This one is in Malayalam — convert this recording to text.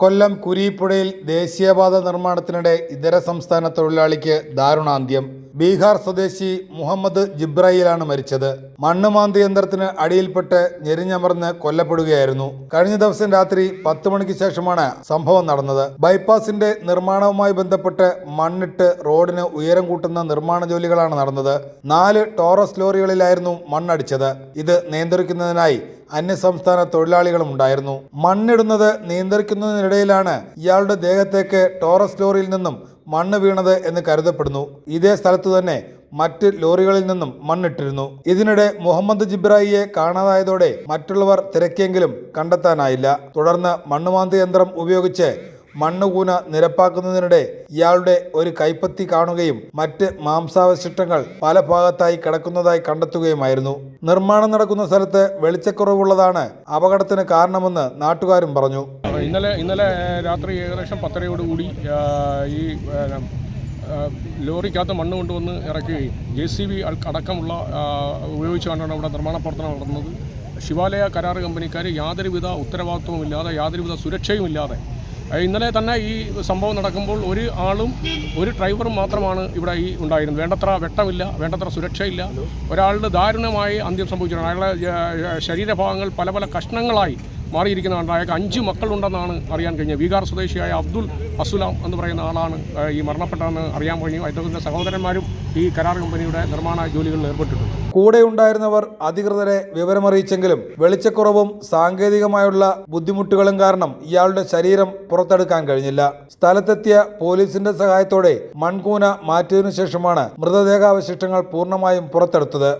കൊല്ലം കുരീപ്പുഴയിൽ ദേശീയപാത നിർമ്മാണത്തിനിടെ ഇതര സംസ്ഥാന തൊഴിലാളിക്ക് ദാരുണാന്ത്യം. ബീഹാർ സ്വദേശി മുഹമ്മദ് ജിബ്രയിലാണ് മരിച്ചത്. മണ്ണുമാന്തി യന്ത്രത്തിന് അടിയിൽപ്പെട്ട് ഞെരിഞ്ഞമർന്ന് കൊല്ലപ്പെടുകയായിരുന്നു. കഴിഞ്ഞ ദിവസം രാത്രി പത്ത് മണിക്ക് ശേഷമാണ് സംഭവം നടന്നത്. ബൈപ്പാസിന്റെ നിർമ്മാണവുമായി ബന്ധപ്പെട്ട് മണ്ണിട്ട് റോഡിന് ഉയരം കൂട്ടുന്ന നിർമ്മാണ ജോലികളാണ് നടന്നത്. നാല് ടോറസ് ലോറികളിലായിരുന്നു മണ്ണടിച്ചത്. ഇത് നിയന്ത്രിക്കുന്നതിനായി അന്യസംസ്ഥാന തൊഴിലാളികളും ഉണ്ടായിരുന്നു. മണ്ണിടുന്നത് നിയന്ത്രിക്കുന്നതിനിടയിലാണ് ഇയാളുടെ ദേഹത്തേക്ക് ടോറസ് ലോറിയിൽ നിന്നും മണ്ണ് വീണത് എന്ന് കരുതപ്പെടുന്നു. ഇതേ സ്ഥലത്തു തന്നെ മറ്റ് ലോറികളിൽ നിന്നും മണ്ണിട്ടിരുന്നു. ഇതിനിടെ മുഹമ്മദ് ജിബ്രായിയെ കാണാതായതോടെ മറ്റുള്ളവർ തിരക്കിയെങ്കിലും കണ്ടെത്താനായില്ല. തുടർന്ന് മണ്ണുമാന്തി യന്ത്രം ഉപയോഗിച്ച് മണ്ണുകൂന നിരപ്പാക്കുന്നതിനിടെ ഇയാളുടെ ഒരു കൈപ്പത്തി കാണുകയും മറ്റ് മാംസാവശിഷ്ടങ്ങൾ പല ഭാഗത്തായി കിടക്കുന്നതായി കണ്ടെത്തുകയുമായിരുന്നു. നിർമ്മാണം നടക്കുന്ന സ്ഥലത്ത് വെളിച്ചക്കുറവുള്ളതാണ് അപകടത്തിന് കാരണമെന്ന് നാട്ടുകാരും പറഞ്ഞു. ഇന്നലെ ഇന്നലെ രാത്രി ഏകദേശം പത്തരയോടുകൂടി കൂടി ഈ ലോറിക്കകത്ത് മണ്ണ് കൊണ്ടുവന്ന് ഇറക്കുകയും ജെ സി ബി അടക്കമുള്ള ഉപയോഗിച്ചുകൊണ്ടാണ് അവിടെ നിർമ്മാണ പ്രവർത്തനം നടന്നത്. ശിവാലയ കരാർ കമ്പനിക്കാർ യാതൊരുവിധ ഉത്തരവാദിത്വവും ഇല്ലാതെ യാതൊരുവിധ സുരക്ഷയും ഇല്ലാതെ ഇന്നലെ തന്നെ ഈ സംഭവം നടക്കുമ്പോൾ ഒരു ആളും ഒരു ഡ്രൈവറും മാത്രമാണ് ഇവിടെ ഈ ഉണ്ടായിരുന്നത്. വേണ്ടത്ര വെട്ടമില്ല വേണ്ടത്ര സുരക്ഷയില്ല. ഒരാളുടെ ദാരുണമായി അന്ത്യം സംഭവിച്ചിട്ടുണ്ട്. അയാളുടെ ശരീരഭാഗങ്ങൾ പല പല കഷ്ണങ്ങളായി മാറിയിരിക്കുന്നതാണ് അയാൾക്ക് അഞ്ച് മക്കളുണ്ടെന്നാണ് അറിയാൻ കഴിഞ്ഞത്. ബീഹാർ സ്വദേശിയായ അബ്ദുൾ അസുലാം എന്ന് പറയുന്ന ആളാണ് ഈ മരണപ്പെട്ടതെന്ന് അറിയാൻ കഴിഞ്ഞു. അദ്ദേഹത്തിന്റെ സഹോദരന്മാരും ഈ കരാർ കമ്പനിയുടെ നിർമ്മാണ ജോലികളിൽ ഏർപ്പെട്ടിട്ടുണ്ട്. കൂടെ ഉണ്ടായിരുന്നവർ അധികൃതരെ വിവരമറിയിച്ചെങ്കിലും വെളിച്ചക്കുറവും സാങ്കേതികമായുള്ള ബുദ്ധിമുട്ടുകളും കാരണം ഇയാളുടെ ശരീരം പുറത്തെടുക്കാൻ കഴിഞ്ഞില്ല. സ്ഥലത്തെത്തിയ പോലീസിന്റെ സഹായത്തോടെ മൺകൂന മാറ്റിയതിനു ശേഷമാണ് മൃതദേഹാവശിഷ്ടങ്ങൾ പൂർണമായും പുറത്തെടുത്തത്.